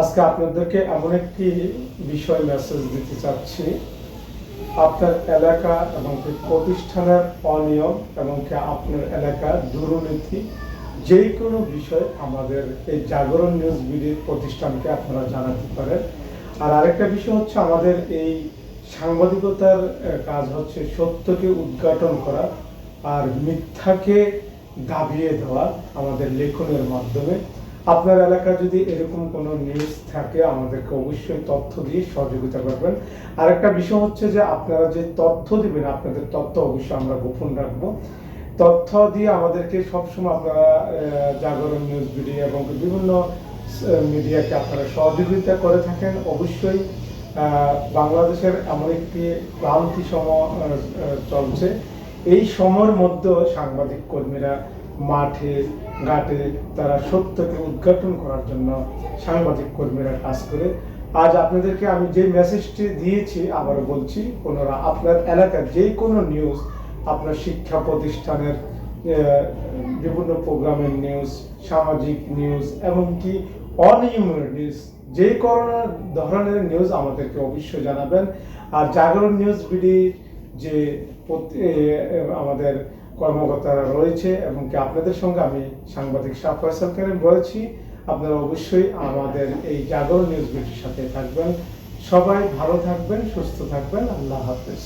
আজকে আপনাদেরকে এমন একটি বিষয় মেসেজ দিতে চাচ্ছি। আপনার এলাকা এবং প্রতিষ্ঠানের অনিয়ম এবং আপনার এলাকার দুর্নীতি যে কোনো বিষয় আমাদের এই জাগরণ নিউজ বিডির প্রতিষ্ঠানকে আপনারা জানাতে পারেন। আর আরেকটা বিষয় হচ্ছে আমাদের এই সাংবাদিকতার কাজ হচ্ছে সত্যকে উদ্ঘাটন করা আর মিথ্যাকে দাবিয়ে দেওয়া আমাদের লেখনের মাধ্যমে। আপনার এলাকায় যদি এরকম কোনো নিউজ থাকে, আমাদেরকে অবশ্যই তথ্য দিয়ে সহযোগিতা করবেন। আরেকটা বিষয় হচ্ছে যে, আপনারা যে তথ্য দিবেন, আপনাদের তথ্য অবশ্যই আমরা গোপন রাখব। তথ্য দিয়ে আমাদেরকে সবসময় আপনারা জাগরণ নিউজ মিডিয়া এবং বিভিন্ন মিডিয়াকে আপনারা সহযোগিতা করে থাকেন। অবশ্যই বাংলাদেশের এমন একটি ক্লান্তি সম চলছে। এই সময়ের মধ্যে সাংবাদিক কর্মীরা মাঠে, ঘাটে তারা সত্যকে উদ্ঘাটন করার জন্য সাংবাদিক কর্মীরা কাজ করে। আজ আপনাদেরকে আমি যে মেসেজটি দিয়েছি আবার বলছি, ওনারা আপনার এলাকার যে কোনো নিউজ আপনার শিক্ষা প্রতিষ্ঠানের বিভিন্ন প্রোগ্রামের নিউজ সামাজিক নিউজ এমনকি অনিয়মের নিউজ যে কোনো ধরনের নিউজ আমাদেরকে অবশ্যই জানাবেন। আর জাগরণ নিউজ বিডি যে আমাদের কর্মকর্তারা রয়েছে এবং কি আপনাদের সঙ্গে আমি সাংবাদিক শাহ ফয়সাল বলেছি আপনারা অবশ্যই আমাদের এই জাগরণ নিউজ সাথে থাকবেন। সবাই ভালো থাকবেন, সুস্থ থাকবেন। আল্লাহ হাফেজ।